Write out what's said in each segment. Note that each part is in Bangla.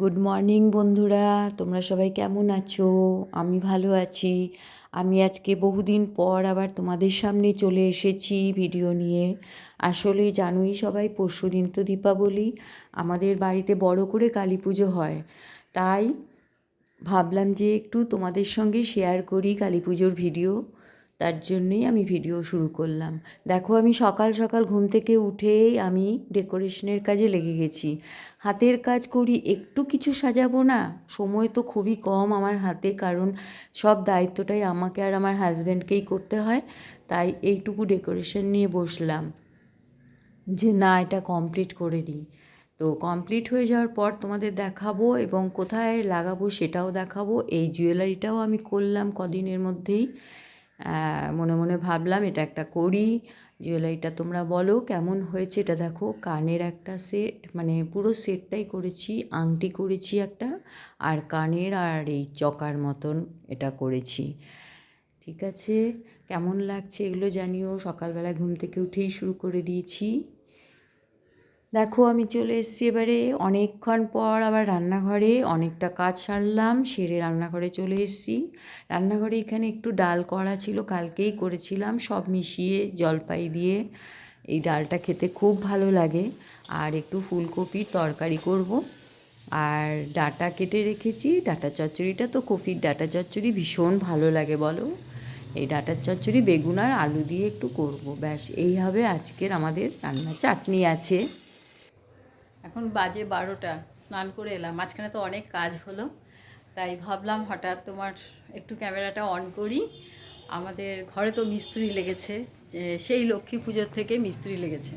গুড মর্নিং বন্ধুরা। তোমরা সবাই কেমন আছো? আমি ভালো আছি। আমি আজকে বহুদিন পর আবার তোমাদের সামনে চলে এসেছি ভিডিও নিয়ে। আসলে জানোই সবাই, পরশু দিন তো দীপাবলি। আমাদের বাড়িতে বড় করে কালী পুজো হয়। তাই ভাবলাম যে একটু তোমাদের সঙ্গে শেয়ার করি কালী পুজোর ভিডিও। তার জন্যেই আমি ভিডিও শুরু করলাম। দেখো আমি সকাল সকাল ঘুম থেকে উঠেই আমি ডেকোরেশনের কাজে লেগে গেছি। হাতের কাজ করি, একটু কিছু সাজাবো না? সময় তো খুবই কম আমার হাতে, কারণ সব দায়িত্বটাই আমাকে আর আমার হাজব্যান্ডকেই করতে হয়, তাই এইটুকু ডেকোরেশন নিয়ে বসলাম। যে না, এটা কমপ্লিট করে দিই। তো কমপ্লিট হয়ে যাওয়ার পর তোমাদের দেখাবো এবং কোথায় লাগাবো সেটাও দেখাবো। এই জুয়েলারিটাও আমি করলাম কদিনের মধ্যেই। মনে মনে ভাবলাম এটা একটা করি। জুয়েলারিটা তোমরা বলো, কেমন হয়েছে এটা দেখো। কানের একটা সেট মানে পুরো সেটটাই করেছি, আংটি করেছি একটা, আর কানের আর এই চকার মতন এটা করেছি। ঠিক আছে? কেমন লাগছে এগুলো জানিও। সকালবেলা ঘুম থেকে উঠেই শুরু করে দিয়েছি। দেখো আমি চলে এসেছি এবারে। অনেকক্ষণ পর আবার রান্নাঘরে অনেকটা কাজ সারলাম, সেরে রান্নাঘরে চলে এসেছি। রান্নাঘরে এখানে একটু ডাল করা ছিল, কালকেই করেছিলাম, সব মিশিয়ে জলপাই দিয়ে এই ডালটা খেতে খুব ভালো লাগে। আর একটু ফুলকপির তরকারি করব। আর ডাটা কেটে রেখেছি, ডাটা চচ্চড়িটা তো কপির ডাটা চচ্চড়ি ভীষণ ভালো লাগে বলো। এই ডাটার চচ্চড়ি, বেগুন আর আলু দিয়ে একটু করব। ব্যাস, এই হবে আজকের আমাদের রান্না চাটনি আছে। এখন বাজে বারোটা, স্নান করে এলাম। মাঝখানে তো অনেক কাজ হলো, তাই ভাবলাম হঠাৎ তোমার একটু ক্যামেরাটা অন করি। আমাদের ঘরে তো মিস্ত্রি লেগেছে সেই লক্ষ্মী পুজোর থেকে মিস্ত্রি লেগেছে।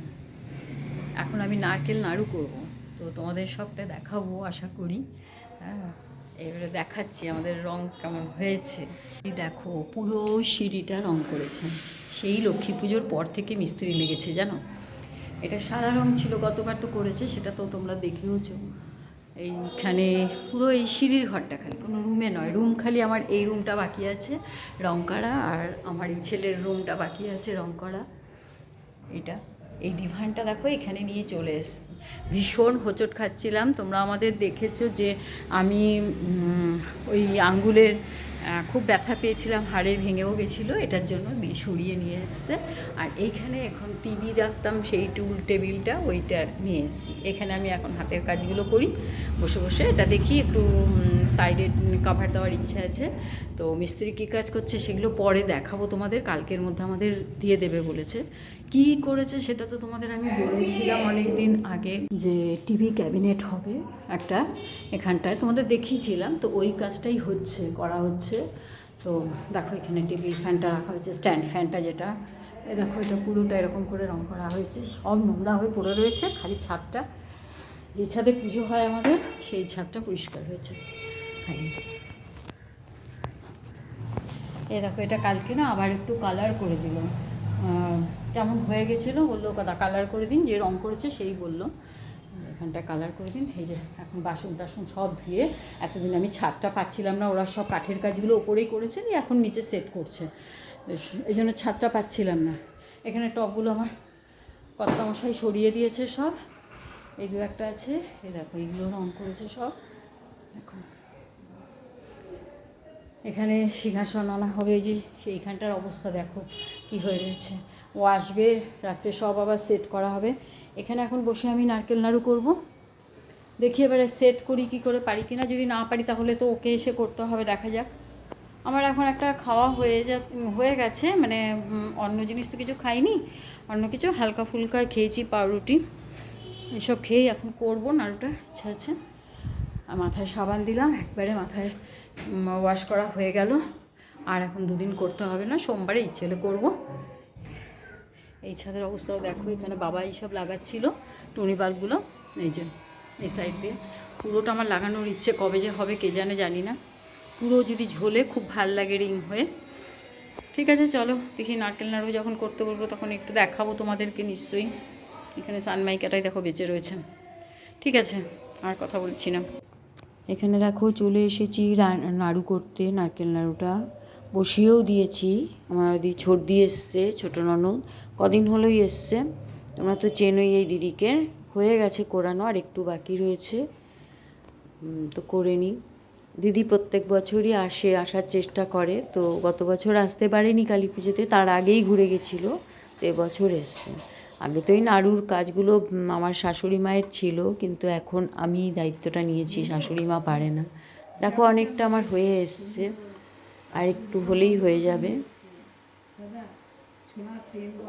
এখন আমি নারকেল নাড়ু করব, তো তোমাদের সবটা দেখাবো, আশা করি। হ্যাঁ এবারে দেখাচ্ছি আমাদের রং কেমন হয়েছে। দেখো, পুরো সিঁড়িটা রং করেছে। সেই লক্ষ্মী পুজোর পর থেকে মিস্ত্রি লেগেছে, জানো? এটা সাদা রং ছিল, গতবার তো করেছে, সেটা তো তোমরা দেখেওছো। এইখানে পুরো এই সিঁড়ির ঘরটা খালি, কোনো রুমে নয়, রুম খালি আমার এই রুমটা বাকি আছে রং করা আর আমার এই ছেলের রুমটা বাকি আছে রং করা এটা, এই ডিভানটা দেখো, এখানে নিয়ে চলে এসছি ভীষণ হোঁচট খাচ্ছিলাম। তোমরা আমাদের দেখেছ যে আমি ওই আঙ্গুলের খুব ব্যথা পেয়েছিলাম, হাড়ের ভেঙেও গেছিল, এটার জন্য সরিয়ে নিয়ে এসছে। আর এইখানে এখন টিভি রাখতাম সেই টুল টেবিলটা ওইটা নিয়ে এসেছি। এখানে আমি এখন হাতের কাজগুলো করি, বসে বসে এটা দেখি, একটু সাইডে কাভার দেওয়ার ইচ্ছা আছে। তো মিস্ত্রি কী কাজ করছে সেগুলো পরে দেখাবো তোমাদের, কালকের মধ্যে আমাদের দিয়ে দেবে বলেছে। কি করেছে সেটা তো তোমাদের আমি বলেছিলাম অনেক দিন আগে যে টিভি ক্যাবিনেট হবে একটা, এখানটায় তোমাদের দেখিয়েছিলাম। তো ওই কাজটাই হচ্ছে, করা হচ্ছে। তো দেখো এখানে টিভির ফ্যানটা রাখা হয়েছে স্ট্যান্ড ফ্যানটা যেটা, এ দেখো এটা পুরোটা এরকম করে রং করা হয়েছে, সব নোংরা হয়ে পড়ে রয়েছে, খালি ছাদটা। যে ছাদে পুজো হয় আমাদের, সেই ছাদটা পরিষ্কার হয়েছে। এই দেখো এটা কালকে না আবার একটু কালার করে দিল। কেমন হয়ে গেছিল বলল কালার করে দিন, যে রং করেছে সেই বলল। এখানটা কালার করে দিন। এই যে এখন বাসন টাসন সব ধুয়ে এতদিন আমি ছাদটা পাচ্ছিলাম না, ওরা সব কাঠের কাজগুলো ওপরেই করেছে এখন নিচে সেট করছে। এই জন্য ছাদটা পাচ্ছিলাম না। এখানে টবগুলো আমার কর্তা মশাই সরিয়ে দিয়েছে সব। এই দু একটা আছে, এই দেখো, এইগুলো রং করেছে সব। এখন এখানে সিংহাসন আনা হবে যে সেইখানটার অবস্থা দেখো, কি হয়ে রয়েছে। ও আসবে, রাত্রে সব আবার সেট করা হবে। এখানে এখন বসে আমি নারকেল নাড়ু করব। দেখি এবারে সেট করি কি করে পারি কিনা। যদি না পারি তাহলে তো ওকে এসে করতে হবে, দেখা যাক। আমার এখন একটা খাওয়া হয়ে যা, হয়ে গেছে মানে অন্য জিনিস তো কিছু খাইনি। অন্য কিছু হালকা ফুলকা খেয়েছি, পাউরুটি। এসব খেয়েই এখন করব নাড়ুটা, ইচ্ছা আছে। আর মাথায় সাবান দিলাম, একবারে মাথায় ওয়াশ করা হয়ে গেল। আর এখন দুদিন করতে হবে না, সোমবারে ইচ্ছে হলে করব। এই ছাদের অবস্থাও দেখো, এখানে বাবা এইসব লাগাচ্ছিল, টুনি বাল্বগুলো, এই যে, এই সাইড দিয়ে। পুরোটা আমার লাগানোর ইচ্ছে কবে যে হবে কে জানে, জানি না। পুরো যদি ঝোলে খুব ভালো লাগে রিং হয়ে। ঠিক আছে, চলো, দেখি নারকেল নাড়ু যখন করতে বলব তখন একটু দেখাবো তোমাদেরকে নিশ্চয়ই। এখানে সানমাইকাটাই দেখো বেঁচে রয়েছে। ঠিক আছে, আর কথা বলছি না। এখানে দেখো চলে এসেছি নাড়ু করতে, নারকেল নাড়ুটা। বসিয়েও দিয়েছি। আমার দি ছোট দিয়ে এসছে, ছোটো ননদ। কদিন হলোই এসছে। তোমরা তো চেনোই এই দিদিকে। হয়ে গেছে কোরানো, আর একটু বাকি রয়েছে। তো করে নিই। দিদি প্রত্যেক বছরই আসে, আসার চেষ্টা করে। তো গত বছর আসতে পারেনি কালী পুজোতে, তার আগেই ঘুরে গেছিল। তো এবছর এসছে। আগে তো এই নাড়ুর কাজগুলো আমার শাশুড়ি মায়ের ছিল, কিন্তু এখন আমি দায়িত্বটা নিয়েছি, শাশুড়ি মা পারে না। দেখো, অনেকটা আমার হয়ে এসছে। আর একটু হলেই হয়ে যাবে।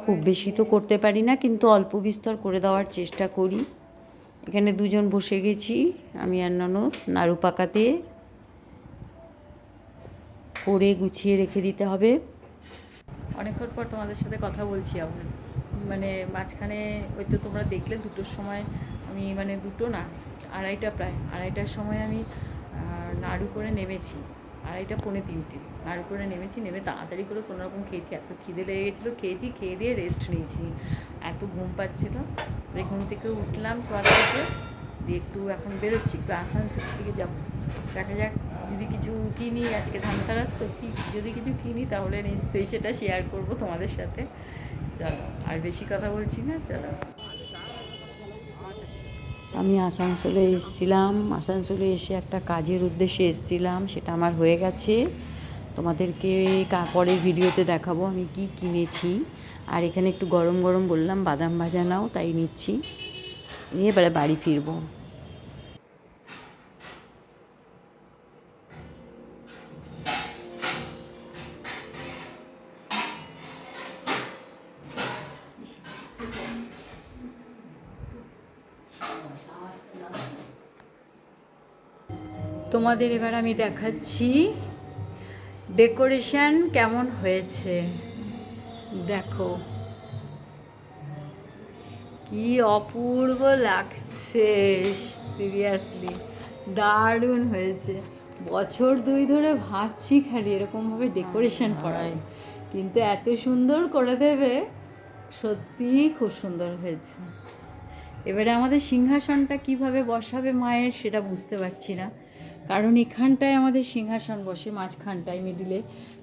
খুব বেশি তো করতে পারি না, কিন্তু অল্প বিস্তর করে দেওয়ার চেষ্টা করি। এখানে দুজন বসে গেছি, আমি আর ননদ, নাড়ু পাকাতে। করে গুছিয়ে রেখে দিতে হবে। অনেকক্ষণ পর তোমাদের সাথে কথা বলছি আবার মানে মাঝখানে ওই তো তোমরা দেখলে দুটোর সময় আমি মানে দুটো না, আড়াইটা প্রায়। আড়াইটার সময় আমি নাড়ু করে নেমেছি। আড়াইটা, পৌনে তিনটে। নাড়ু করে নেমেছি, নেমে তাড়াতাড়ি করে কোনো রকম খেয়েছি। এত খিদে লেগে গেছিল, খেয়েছি, খেয়ে দিয়ে রেস্ট নিয়েছি। এত ঘুম পাচ্ছিলো ঘুম থেকে উঠলাম শোয়া থেকে দিয়ে একটু এখন বেরোচ্ছি, একটু আসানসোলের দিকে যাব। দেখা যাক, যদি কিছু কিনি, আজকে ধানতেরাস, তো কি, যদি কিছু কিনি, তাহলে নিশ্চয়ই সেটা শেয়ার করব তোমাদের সাথে। চলো, আর বেশি কথা বলছি না, চলো। আমি আসানসোলে এসেছিলাম। আসানসোলে এসে একটা কাজের উদ্দেশ্যে এসেছিলাম, সেটা আমার হয়ে গেছে। তোমাদেরকে পরের ভিডিওতে দেখাবো আমি কি কিনেছি। আর এখানে একটু গরম গরম বললাম, বাদাম ভাজা নাও, তাই নিচ্ছি। নিয়ে এবারে বাড়ি ফিরবো। তোমাদের এবার আমি দেখাচ্ছি ডেকোরেশন কেমন হয়েছে। দেখো। কি অপূর্ব লাগছে সিরিয়াসলি দারুণ হয়েছে। বছর দুই ধরে ভাবছি খালি এরকমভাবে ডেকোরেশন করায় কিন্তু এত সুন্দর করে দেবে সত্যিই খুব সুন্দর হয়েছে। এবারে আমাদের সিংহাসনটা কীভাবে বসাবে মায়ের সেটা বুঝতে পারছি না। কারণ এখানটায় আমাদের সিংহাসন বসে, মাঝখানটায় মিডিলে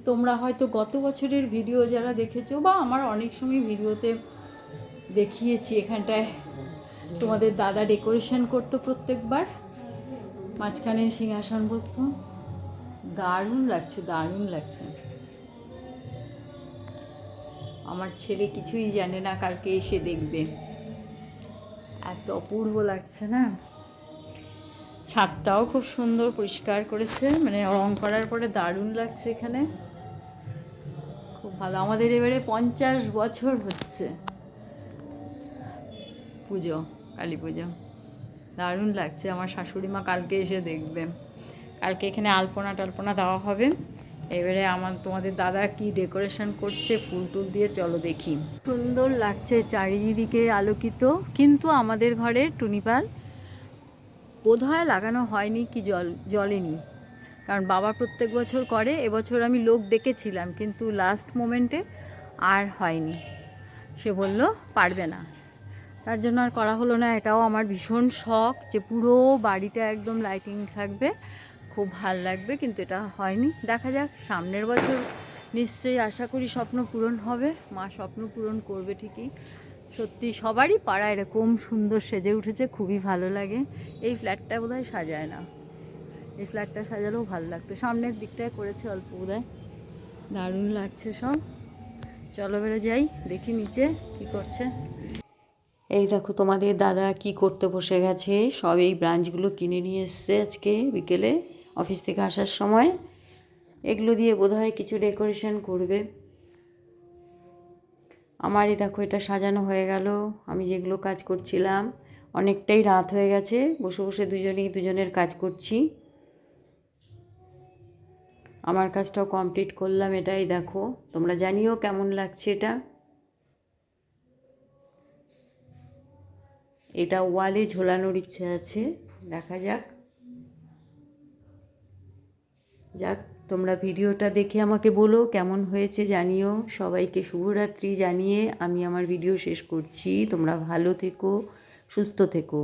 তোমরা হয়তো গত বছরের ভিডিও যারা দেখেছ বা আমার অনেক সময় ভিডিওতে দেখিয়েছি, এখানটায় তোমাদের দাদা ডেকোরেশন করতো প্রত্যেকবার। মাঝখানের সিংহাসন বসত। দারুণ লাগছে দারুণ লাগছে। আমার ছেলে কিছুই জানে না, কালকে এসে দেখবে। এত অপূর্ব লাগছে না? ছাদটাও খুব সুন্দর পরিষ্কার করেছে মানে রং করার পরে দারুণ লাগছে এখানে। খুব ভালো। আমাদের এবারে পঞ্চাশ বছর হচ্ছে। পুজো, কালী পুজো। দারুণ লাগছে। আমার শাশুড়ি মা কালকে এসে দেখবে কালকে এখানে আলপনা টালপনা দেওয়া হবে। এবারে আমার, তোমাদের দাদা কি ডেকোরেশন করছে, ফুল টুল দিয়ে চলো দেখি। সুন্দর লাগছে চারিদিকে আলোকিত। কিন্তু আমাদের ঘরে টুনিপাল বোধহয় লাগানো হয়নি কি জল, জলেনি। কারণ বাবা প্রত্যেক বছর করে, এবছর আমি লোক ডেকেছিলাম, কিন্তু লাস্ট মোমেন্টে আর হয়নি। সে বলল, পারবে না। তার জন্য আর করা হলো না, এটাও আমার ভীষণ শখ যে পুরো বাড়িটা একদম লাইটিং থাকবে, খুব ভালো লাগবে, কিন্তু এটা হয়নি। দেখা যাক, সামনের বছর নিশ্চয়ই আশা করি স্বপ্ন পূরণ হবে, মা স্বপ্ন পূরণ করবে ঠিকই। সত্যি সবারই পাড়া এরকম সুন্দর সেজে উঠেছে, খুবই ভালো লাগে। এই ফ্ল্যাটটা বোধহয় সাজায় না। এই ফ্ল্যাটটা সাজালেও ভালো লাগতো। সামনের দিকটায় করেছে অল্প বোধহয়। দারুণ লাগছে সব। চলো বেরো যাই, দেখি নিচে কি করছে। এই দেখো তোমাদের দাদা কি করতে বসে গেছে। সব এই ব্রাঞ্চগুলো কিনে নিয়ে এসছে আজকে বিকেলে অফিস থেকে আসার সময়। এগুলো দিয়ে বোধহয় কিছু ডেকোরেশন করবে। আমারই দেখো এটা সাজানো হয়ে গেল। আমি যেগুলো কাজ করছিলাম অনেকটাই রাত হয়ে গেছে। বসে বসে দুজনেই দুজনের কাজ করছি। আমার কাজটাও কমপ্লিট করলাম এটাই দেখো। তোমরা জানিও কেমন লাগছে এটা। এটা ওয়ালে ঝোলানোর ইচ্ছে আছে। দেখা যাক। যাক, তোমরা ভিডিওটা দেখে আমাকে বলো কেমন হয়েছে জানিও। সবাইকে শুভরাত্রি জানিয়ে আমি আমার ভিডিও শেষ করছি। তোমরা ভালো থেকো। সুস্থ থেকো।